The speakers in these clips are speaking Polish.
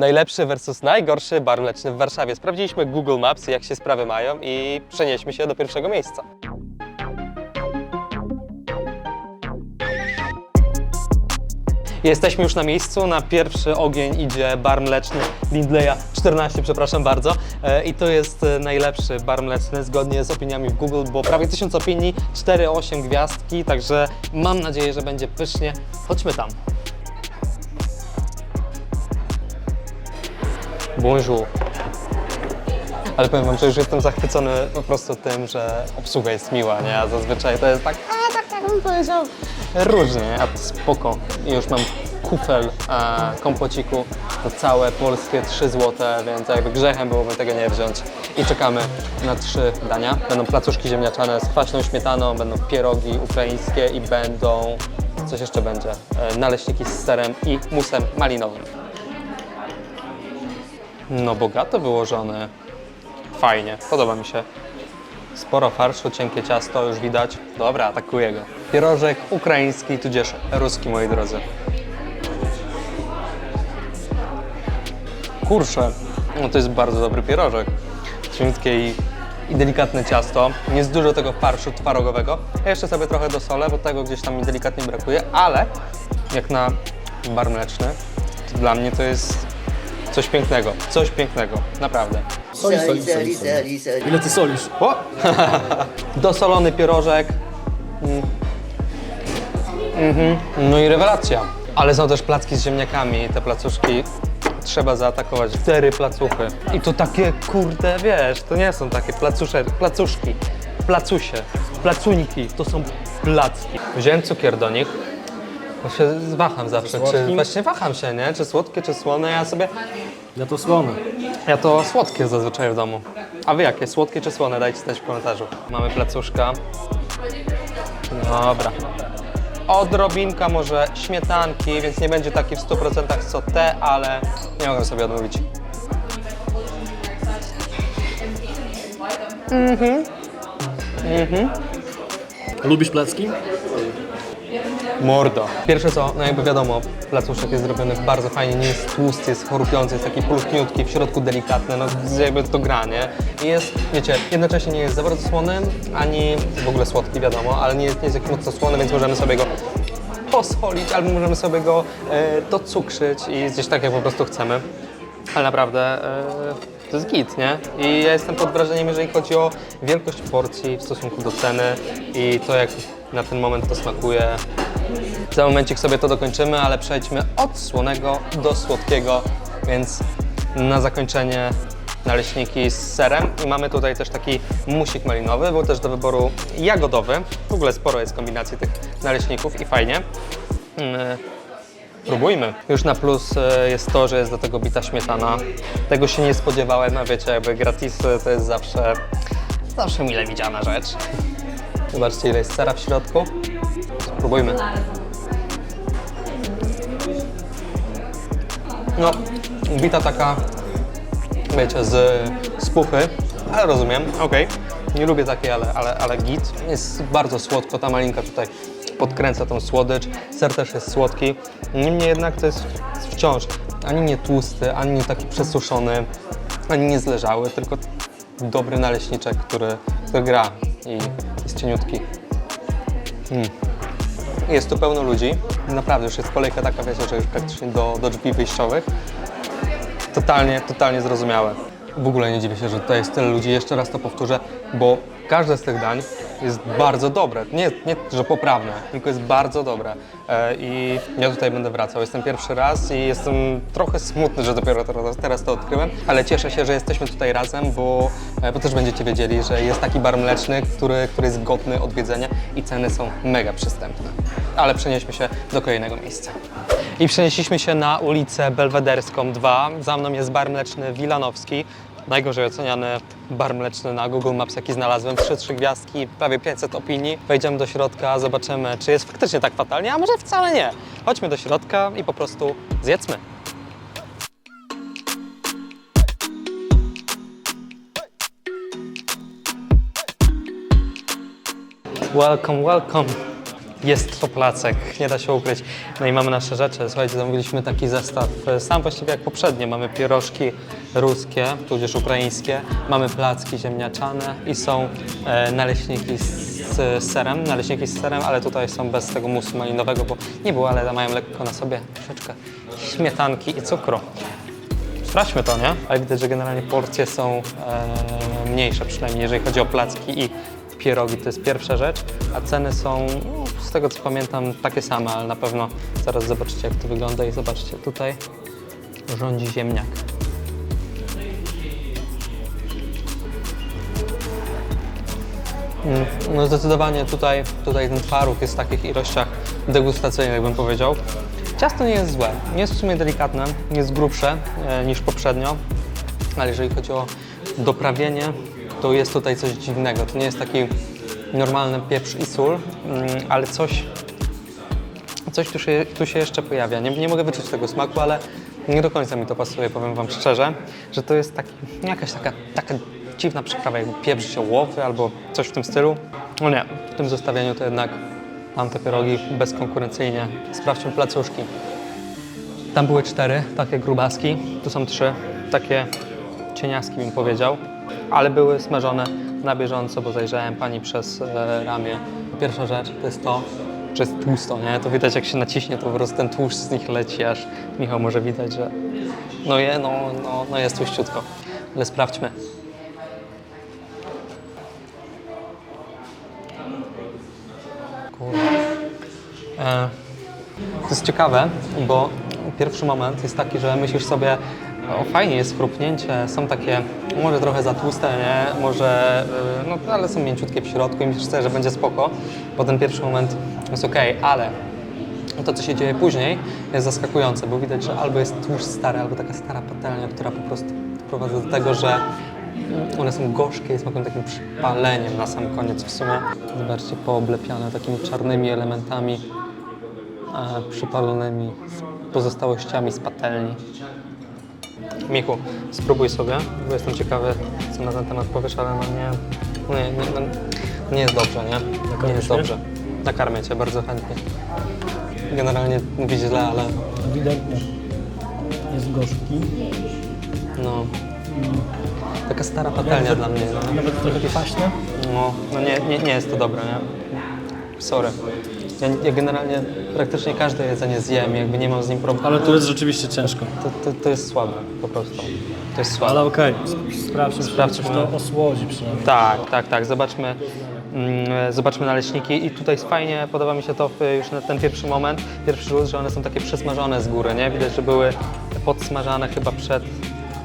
najlepszy versus najgorszy bar mleczny w Warszawie. Sprawdziliśmy Google Maps, jak się sprawy mają i przenieśmy się do pierwszego miejsca. Jesteśmy już na miejscu, na pierwszy ogień idzie bar mleczny Lindleya 14, przepraszam bardzo. E, I to jest e, najlepszy bar mleczny zgodnie z opiniami w Google, bo prawie 1000 opinii, 4,8 gwiazdki, także mam nadzieję, że będzie pysznie. Chodźmy tam. Bonjour. Ale powiem wam, że już jestem zachwycony po prostu tym, że obsługa jest miła, nie? A zazwyczaj to jest tak, a tak jak bym powiedział, różnie, a to spoko. I już mam kufel e, kompociku, to całe polskie 3 zł, więc jakby grzechem byłoby tego nie wziąć. I czekamy na trzy dania. Będą placuszki ziemniaczane z kwaśną śmietaną, będą pierogi ukraińskie i będą, coś jeszcze będzie, e, naleśniki z serem i musem malinowym. No bogato wyłożone. Fajnie, podoba mi się. Sporo farszu, cienkie ciasto, już widać. Dobra, atakuję go. Pierożek ukraiński, tudzież ruski, moi drodzy. Kurczę, no to jest bardzo dobry pierożek. Ciężkie i, i delikatne ciasto. Jest dużo tego farszu twarogowego. Ja jeszcze sobie trochę dosolę, bo tego gdzieś tam mi delikatnie brakuje, ale jak na bar mleczny, to dla mnie to jest coś pięknego. Coś pięknego, naprawdę. Soli, soli, Soli, soli, soli. Ile ty solisz? O! Dosolony pierożek. Mm. Mhm. No i rewelacja. Ale są też placki z ziemniakami. Te placuszki trzeba zaatakować. Cztery placuchy. I to takie, kurde, wiesz, to nie są takie placusze, placuszki. Placusie, placuńki, to są placki. Wziąłem cukier do nich. Bo się waham zawsze, czy słodkim? właśnie waham się, nie? Czy słodkie, czy słone. Ja sobie Ja to słone. ja to słodkie zazwyczaj w domu. A wy jakie? Słodkie czy słone? Dajcie znać w komentarzu. Mamy placuszka. Dobra. Odrobinka może śmietanki, więc nie będzie taki w 100% co te, ale nie mogę sobie odmówić. Lubisz placki? Mordo. Pierwsze co, no jakby wiadomo, placuszek jest zrobiony bardzo fajnie, nie jest tłusty, jest chorupiący, jest taki pulchniutki, w środku delikatny, no jakby to gra, nie? I jest, wiecie, jednocześnie nie jest za bardzo słony, ani w ogóle słodki, wiadomo, ale nie jest, nie jest jakiś mocno słony, więc możemy sobie go posolić, albo możemy sobie go e, docukrzyć i zjeść tak, jak po prostu chcemy. Ale naprawdę e, to jest git, nie? I ja jestem pod wrażeniem, jeżeli chodzi o wielkość porcji w stosunku do ceny i to, jak na ten moment to smakuje. Za momencik sobie to dokończymy, ale przejdźmy od słonego do słodkiego, więc na zakończenie naleśniki z serem i mamy tutaj też taki musik malinowy, był też do wyboru jagodowy. W ogóle sporo jest kombinacji tych naleśników i fajnie. Próbujmy. Już na plus e, jest to, że jest do tego bita śmietana. Tego się nie spodziewałem, a wiecie, jakby gratis to jest zawsze, zawsze mile widziana rzecz. Zobaczcie ile jest sera w środku. Spróbujmy. No, bita taka, wiecie, z, z puchy, ale rozumiem, okej. Nie lubię takiej, ale, ale, ale git. Jest bardzo słodko, ta malinka tutaj podkręca tą słodycz. Ser też jest słodki. Niemniej jednak to jest wciąż ani nie tłusty, ani nie taki przesuszony, ani nie zleżały, tylko dobry naleśniczek, który, który gra i jest cieniutki. Mm. Jest tu pełno ludzi. Naprawdę już jest kolejka taka, wiecie, że już praktycznie do, do drzwi wyjściowych. Totalnie, totalnie zrozumiałe. W ogóle nie dziwię się, że tutaj jest tyle ludzi. Jeszcze raz to powtórzę, bo każde z tych dań jest bardzo dobre. Nie, nie że poprawne, tylko jest bardzo dobre. E, I ja tutaj będę wracał. Jestem pierwszy raz i jestem trochę smutny, że dopiero teraz, teraz to odkryłem, ale cieszę się, że jesteśmy tutaj razem, bo, e, bo też będziecie wiedzieli, że jest taki bar mleczny, który, który jest godny odwiedzenia i ceny są mega przystępne. Ale przenieśmy się do kolejnego miejsca. I przenieśliśmy się na ulicę Belwederską 2. Za mną jest bar mleczny Wilanowski. Najgorzej oceniany bar mleczny na Google Maps, jaki znalazłem. 3-3 gwiazdki, prawie 500 opinii. Wejdziemy do środka, zobaczymy, czy jest faktycznie tak fatalnie, a może wcale nie. Chodźmy do środka i po prostu zjedzmy. Welcome, welcome. Jest to placek, nie da się ukryć. No i mamy nasze rzeczy. Słuchajcie, zamówiliśmy taki zestaw, sam właściwie jak poprzednio. Mamy pierożki ruskie, tudzież ukraińskie, mamy placki ziemniaczane i są e, naleśniki z, serem, naleśniki z serem, ale tutaj są bez tego musu malinowego, bo nie było, ale mają lekko na sobie troszeczkę śmietanki i cukru. Sprawdźmy to, nie? Ale widać, że generalnie porcje są e, mniejsze, przynajmniej jeżeli chodzi o placki i pierogi, to jest pierwsza rzecz, a ceny są, no, z tego co pamiętam, takie same, ale na pewno zaraz zobaczycie, jak to wygląda i zobaczcie, tutaj rządzi ziemniak. No zdecydowanie tutaj, tutaj ten twaróg jest w takich ilościach degustacyjnych, bym powiedział. Ciasto nie jest złe, jest w sumie delikatne, jest grubsze e, niż poprzednio, ale jeżeli chodzi o doprawienie, to jest tutaj coś dziwnego. To nie jest taki normalny pieprz i sól, mm, ale coś, coś tu się, tu się jeszcze pojawia. Nie, nie mogę wyczuć tego smaku, ale nie do końca mi to pasuje, powiem Wam szczerze, że to jest taki, jakaś taka, taka dziwna przyprawa, jakby pieprz ziołowy albo coś w tym stylu. No nie, w tym zestawieniu to jednak mam te pierogi bezkonkurencyjnie. Sprawdźmy placuszki. Tam były cztery, takie grubaski, tu są trzy, takie cieniaski bym powiedział, ale były smażone na bieżąco, bo zajrzałem pani przez e, ramię. Pierwsza rzecz to jest to, że jest tłusto, nie? To widać jak się naciśnie, to po prostu ten tłuszcz z nich leci, aż Michał może widać, że no, je, no, no, no jest tłuściutko. Ale sprawdźmy. To jest ciekawe, bo pierwszy moment jest taki, że myślisz sobie, o fajnie jest chrupnięcie, są takie może trochę za tłuste, nie? Może, y, no ale są mięciutkie w środku i myślisz sobie, że będzie spoko, bo ten pierwszy moment jest ok, ale to, co się dzieje później, jest zaskakujące, bo widać, że albo jest tłuszcz stary, albo taka stara patelnia, która po prostu prowadzi do tego, że one są gorzkie i smakują takim przypaleniem na sam koniec w sumie. Zobaczcie, pooblepiane takimi czarnymi elementami e, przypalonymi z pozostałościami z patelni. Michu, spróbuj sobie, bo jestem ciekawy, co na ten temat powiesz, ale no nie, nie, nie, no, nie jest dobrze, nie? Nie jest dobrze. Nakarmię Cię bardzo chętnie. Generalnie mówi źle, ale Ewidentnie jest gorzki. no... Taka stara patelnia dla mnie, no. Nawet trochę kwaśne. No, no nie, nie, nie jest to dobre, nie? Sorry. Ja, ja generalnie praktycznie każde jedzenie zjem, jakby nie mam z nim problemu. Ale tu jest rzeczywiście ciężko. To, to, to jest słabe, po prostu. To jest słabe. Ale okej, sprawdźmy, Sprawdźmy. czy to osłodzi przynajmniej. Tak, tak, tak. Zobaczmy, mm, zobaczmy naleśniki i tutaj fajnie, podoba mi się to w, już na ten pierwszy moment, pierwszy rzut, że one są takie przesmażone z góry, nie? Widać, że były podsmażane chyba przed,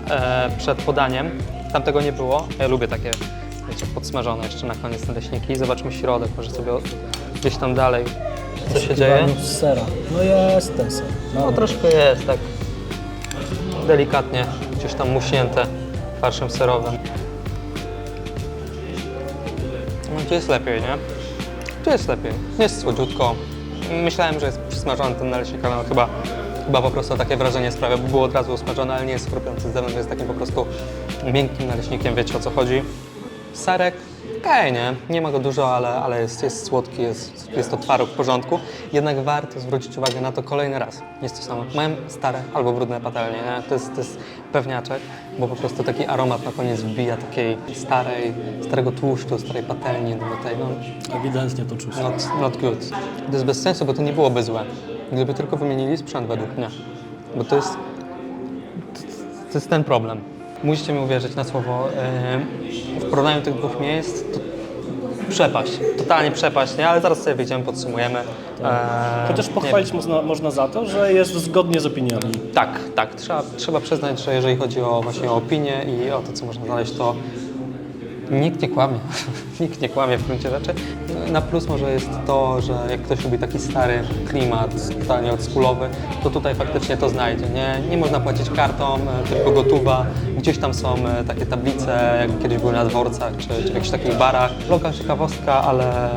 e, przed podaniem. Tam tego nie było. Ja lubię takie, wiecie, podsmażone jeszcze na koniec naleśniki. Zobaczmy środek, może sobie gdzieś tam dalej. Co się dzieje? Z sera. No jest ten ser. No troszkę jest, tak delikatnie gdzieś tam muśnięte farszem serowym. No tu jest lepiej, nie? Tu jest lepiej. Jest słodziutko. Myślałem, że jest przysmażony ten naleśnik, ale no chyba, chyba po prostu takie wrażenie sprawia, bo było od razu usmażone, ale nie jest chrupiący z zewnątrz, jest takim po prostu miękkim naleśnikiem, wiecie o co chodzi. Serek, okej, nie? Nie ma go dużo, ale, ale jest, jest słodki, jest, jest to twaróg w porządku. Jednak warto zwrócić uwagę na to kolejny raz. Jest to samo. Mają stare albo brudne patelnie, nie? To jest, to jest pewniaczek, bo po prostu taki aromat na koniec wbija takiej starej, starego tłuszczu, starej patelni do tej, no, Ewidentnie to czuć. not, not good. To jest bez sensu, bo to nie byłoby złe. Gdyby tylko wymienili sprzęt według mnie. Bo to jest, to, to jest ten problem. Musicie mi uwierzyć na słowo. W porównaniu tych dwóch miejsc to przepaść. Totalnie przepaść, nie? Ale zaraz sobie wyjdziemy, podsumujemy. Eee, Chociaż pochwalić można, można za to, że jest zgodnie z opiniami. tak, tak. Trzeba, trzeba przyznać, że jeżeli chodzi o właśnie o opinię i o to, co można znaleźć, to nikt nie kłamie. nikt nie kłamie w gruncie rzeczy. Na plus może jest to, że jak ktoś lubi taki stary klimat, totalnie oldschoolowy, to tutaj faktycznie to znajdzie. Nie, nie można płacić kartą, e, tylko gotowa. Gdzieś tam są e, takie tablice, jak kiedyś były na dworcach, czy, czy jakichś takich barach. Lokal ciekawostka, ale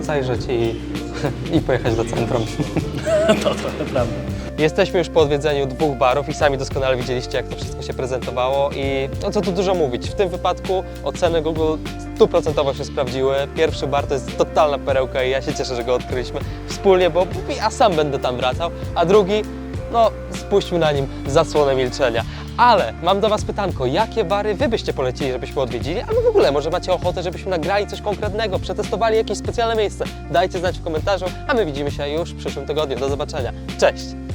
zajrzeć i, i pojechać do centrum. to trochę prawda. Jesteśmy już po odwiedzeniu dwóch barów i sami doskonale widzieliście, jak to wszystko się prezentowało i no co tu dużo mówić. W tym wypadku oceny Google stuprocentowo się sprawdziły. Pierwszy bar to jest totalna perełka i ja się cieszę, że go odkryliśmy wspólnie, bo ja sam będę tam wracał, a drugi, no spuśćmy na nim zasłonę milczenia. Ale mam do Was pytanko, jakie bary Wy byście polecili, żebyśmy odwiedzili? Albo w ogóle może macie ochotę, żebyśmy nagrali coś konkretnego, przetestowali jakieś specjalne miejsce? Dajcie znać w komentarzu, a my widzimy się już w przyszłym tygodniu. Do zobaczenia. Cześć!